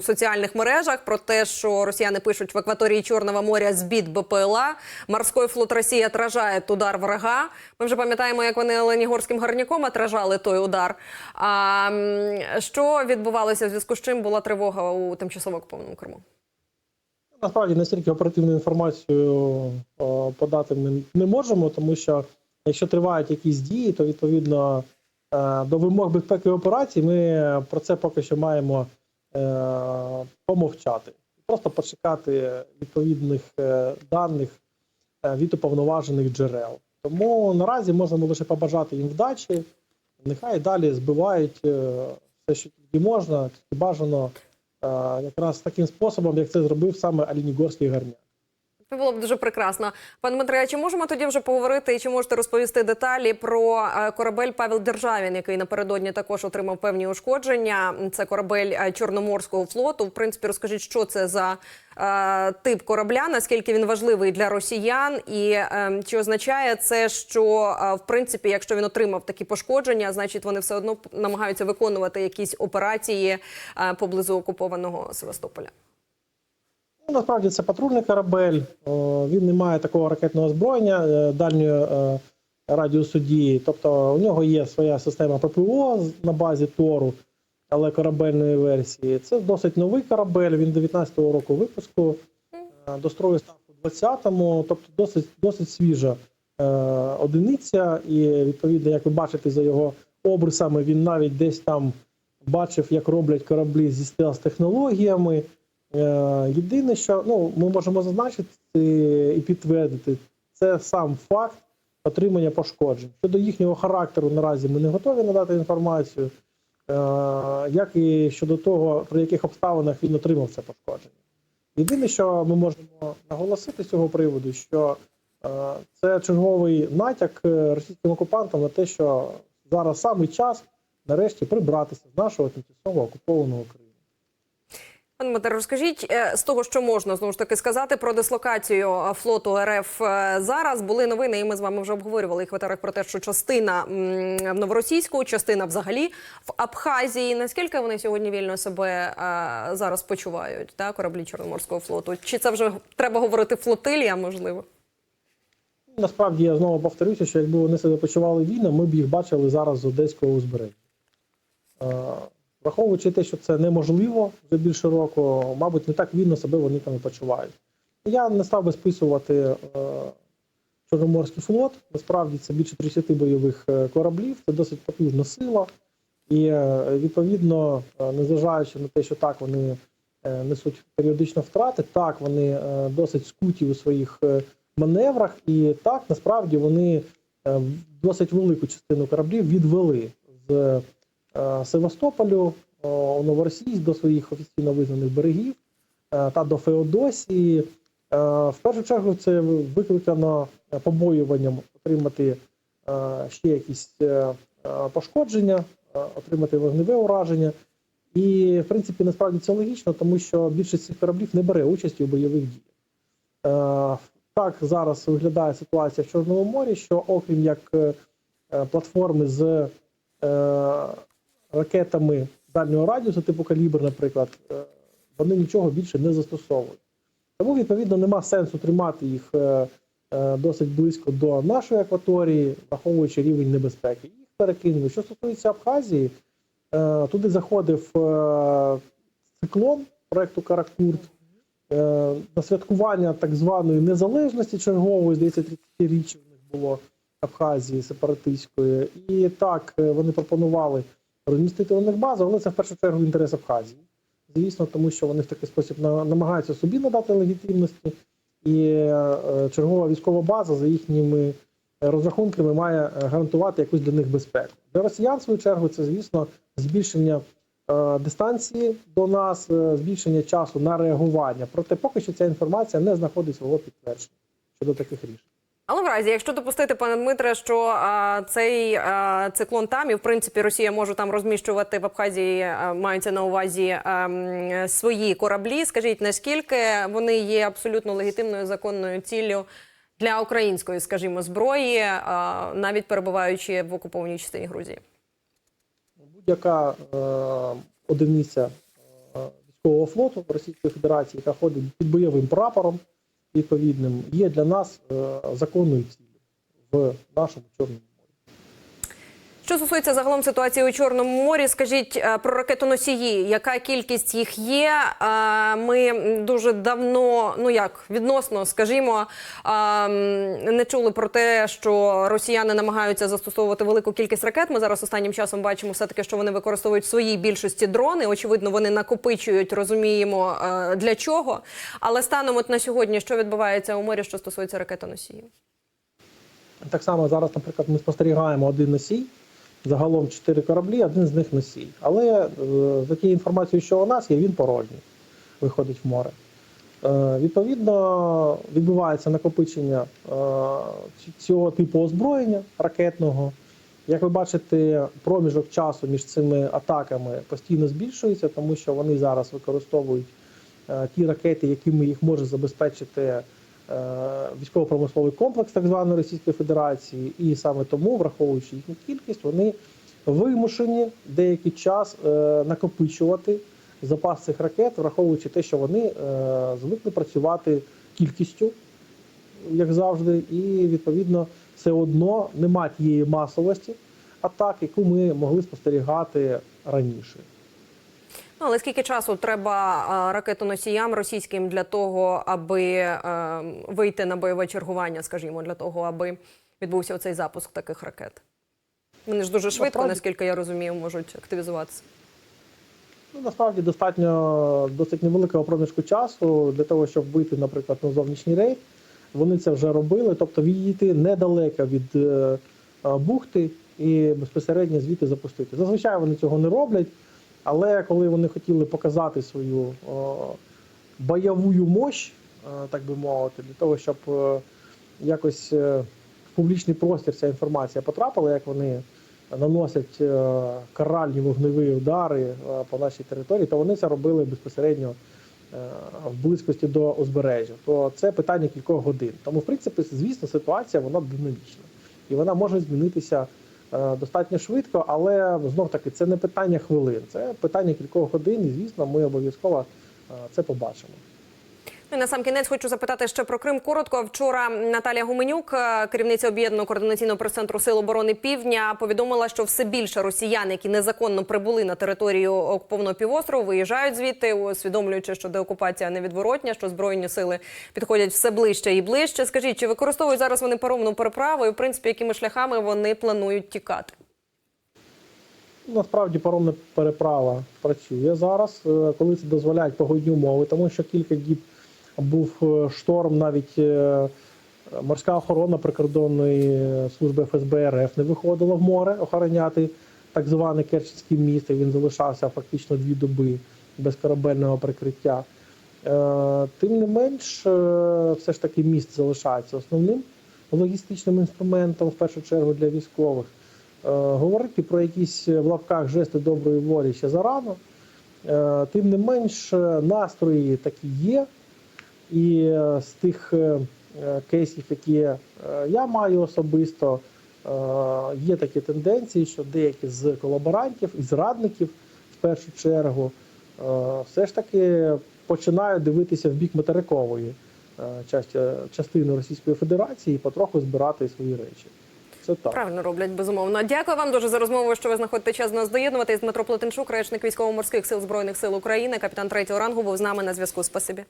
у соціальних мережах про те, що росіяни пишуть в акваторії Чорного моря збіт БПЛА. Морський флот Росії отражає удар врага. Ми вже пам'ятаємо, як вони Ленігорським гарняком отражали той удар. А що відбувалося в зв'язку з чим була тривога у тимчасово окупованому Криму? Насправді настільки оперативну інформацію подати ми не можемо, тому що якщо тривають якісь дії, то відповідно е, до вимог безпеки операцій ми про це поки що маємо помовчати. Просто почекати відповідних е, даних е, від уповноважених джерел. Тому наразі можемо лише побажати їм вдачі. Нехай далі збивають е, все, що тільки можна, тільки бажано е, якраз таким способом, як це зробив саме Алінігорський гарняк. Було б дуже прекрасно. Пане Дмитре, а чи можемо тоді вже поговорити і чи можете розповісти деталі про е, корабель Павел Державін, який напередодні також отримав певні ушкодження? Це корабель е, Чорноморського флоту. В принципі, розкажіть, що це за е, тип корабля, наскільки він важливий для росіян, і е, чи означає це, що е, в принципі, якщо він отримав такі пошкодження, значить вони все одно намагаються виконувати якісь операції е, поблизу окупованого Севастополя? Ну, насправді це патрульний корабель. Він не має такого ракетного озброєння е, дальньої е, радіусу дії. Тобто у нього є своя система ППО на базі Тору, але корабельної версії. Це досить новий корабель. Він 19-го року випуску. Е, До строю став у 20-му, тобто досить, досить свіжа е, одиниця. І відповідно, як ви бачите, за його обрисами, він навіть десь там бачив, як роблять кораблі зі стелс-технологіями. Е, Єдине, що ну, ми можемо зазначити і підтвердити, це сам факт отримання пошкоджень. Щодо їхнього характеру, наразі ми не готові надати інформацію, е, як і щодо того, при яких обставинах він отримав це пошкодження. Єдине, що ми можемо наголосити з цього приводу, що е, це черговий натяк е, російським окупантам на те, що зараз саме час нарешті прибратися з нашого тимчасово окупованого Криму. Пане Дмитре, розкажіть е, з того, що можна знову ж таки сказати про дислокацію е, флоту РФ е, зараз. Були новини, і ми з вами вже обговорювали їх в етерах про те, що частина в новоросійську, частина взагалі в Абхазії. Наскільки вони сьогодні вільно себе зараз почувають? Та кораблі Чорноморського флоту? Чи це вже треба говорити флотилія? Можливо, Насправді я знову повторюся, що якби вони себе почували вільно, ми б їх бачили зараз з одеського узбережжя. Враховуючи те, що це неможливо вже більше року, мабуть, не так вільно себе вони там і почувають. Я не став би списувати е, Чорноморський флот. Насправді це більше 30 бойових е, кораблів, це досить потужна сила. І е, відповідно, е, незважаючи на те, що так вони несуть періодично втрати, так вони досить скуті у своїх маневрах, і так насправді вони досить велику частину кораблів відвели з Севастополю е, у Новоросійськ до своїх офіційно визнаних берегів е, та до Феодосії. Е, В першу чергу це викликано побоюванням отримати е, ще якісь е, е, пошкодження, е, отримати вогневе ураження. І, в принципі, насправді це логічно, тому що більшість цих кораблів не бере участі у бойових діях. Е, Так зараз виглядає ситуація в Чорному морі, що окрім як е, е, платформи з е, ракетами дальнього радіусу, типу калібр, наприклад, е, вони нічого більше не застосовують. Тому, відповідно, нема сенсу тримати їх е, е, досить близько до нашої акваторії, враховуючи рівень небезпеки. Їх перекинули. Що стосується Абхазії, туди заходив циклон проекту Каракурт на святкування так званої незалежності чергової, здається, 30-річчя в них було Абхазії сепаратистської. І так вони пропонували розмістити у них базу, але це в першу чергу інтерес Абхазії. Звісно, тому що вони в такий спосіб намагаються собі надати легітимності, і е, чергова військова база за їхніми розрахунками має е, гарантувати якусь для них безпеку. Для росіян, в свою чергу, це, звісно, збільшення е, дистанції до нас, е, збільшення часу на реагування. Проте поки що ця інформація не знаходить свого підтвердження щодо таких рішень. Але в разі, якщо допустити, пане Дмитре, що а, цей а, циклон там і в принципі Росія може там розміщувати в Абхазії, а, мається на увазі а, свої кораблі. Скажіть, наскільки вони є абсолютно легітимною законною ціллю для української, скажімо, зброї, а, навіть перебуваючи в окупованій частині Грузії? Будь-яка е, одиниця е, військового флоту Російської Федерації, яка ходить під бойовим прапором відповідним, є для нас е, законною цілею в нашому чорному. Що стосується загалом ситуації у Чорному морі, скажіть е, про ракетоносії, яка кількість їх є? Е, Ми дуже давно, ну як відносно, скажімо, е, не чули про те, що росіяни намагаються застосовувати велику кількість ракет. Ми зараз останнім часом бачимо все таки, що вони використовують в своїй більшості дрони. Очевидно, вони накопичують, розуміємо для чого. Але станом от на сьогодні, що відбувається у морі, що стосується ракетоносіїв? Так само зараз, наприклад, ми спостерігаємо один носій, загалом чотири кораблі, один з них носій. Але е, за тією інформацією, що у нас є, він порожній, виходить в море. Е, відповідно, відбувається накопичення е, цього типу озброєння ракетного. Як ви бачите, проміжок часу між цими атаками постійно збільшується, тому що вони зараз використовують ті ракети, якими їх може забезпечити військово-промисловий комплекс так званої Російської Федерації, і саме тому, враховуючи їхню кількість, вони вимушені деякий час е, накопичувати запас цих ракет, враховуючи те, що вони е, звикли працювати кількістю, як завжди, і відповідно все одно немає тієї масовості атак, яку ми могли спостерігати раніше. Ну, але скільки часу треба ракетоносіям російським для того, аби е, вийти на бойове чергування, скажімо, для того, аби відбувся оцей запуск таких ракет? Вони ж дуже швидко, наскільки я розумію, можуть активізуватися. Ну, насправді достатньо досить невеликого проміжку часу для того, щоб вийти, наприклад, на зовнішній рейд. Вони це вже робили, тобто відійти недалеко від е, е, бухти і безпосередньо звідти запустити. Зазвичай вони цього не роблять, але коли вони хотіли показати свою о, бойову мощь, е, так би мовити, для того, щоб е, якось е, в публічний простір ця інформація потрапила, як вони наносять е, каральні вогневі удари е, по нашій території, то вони це робили безпосередньо е, в близькості до узбережжя. То це питання кількох годин. Тому, в принципі, звісно, ситуація вона динамічна і вона може змінитися е, достатньо швидко, але знов таки це не питання хвилин, це питання кількох годин, і звісно, ми обов'язково е, це побачимо. І на сам кінець хочу запитати ще про Крим. Коротко вчора Наталія Гуменюк, е, керівниця об'єднаного координаційного прес-центру Сил оборони Півдня, повідомила, що все більше росіян, які незаконно прибули на територію окупованого півострову, виїжджають звідти, усвідомлюючи, що деокупація невідворотня, що збройні сили підходять все ближче і ближче. Скажіть, чи використовують зараз вони паромну переправу, і в принципі якими шляхами вони планують тікати? Насправді паромна переправа працює зараз, е, коли це дозволяють погодні умови, тому що кілька діб був е, шторм, навіть е, морська охорона прикордонної служби ФСБ РФ не виходила в море охороняти так зване Керченське місто. Він залишався фактично дві доби без корабельного прикриття. Е, Тим не менш, все ж таки міст залишається основним логістичним інструментом, в першу чергу для військових. Говорити про якісь в лапках жести доброї волі ще зарано. Тим не менш, настрої такі є. І е, з тих е, е, кейсів, які я маю особисто, є такі тенденції, що деякі з колаборантів і зрадників, в першу чергу, все ж таки починають дивитися в бік материкової частини Російської Федерації і потроху збирати свої речі. Це так. Правильно роблять безумовно. Дякую вам дуже за розмову. Що ви знаходите час до нас доєднуватись. Дмитро Плетенчук, речник військово-морських сил збройних сил України, капітан третього рангу, був з нами на зв'язку. Спасибі.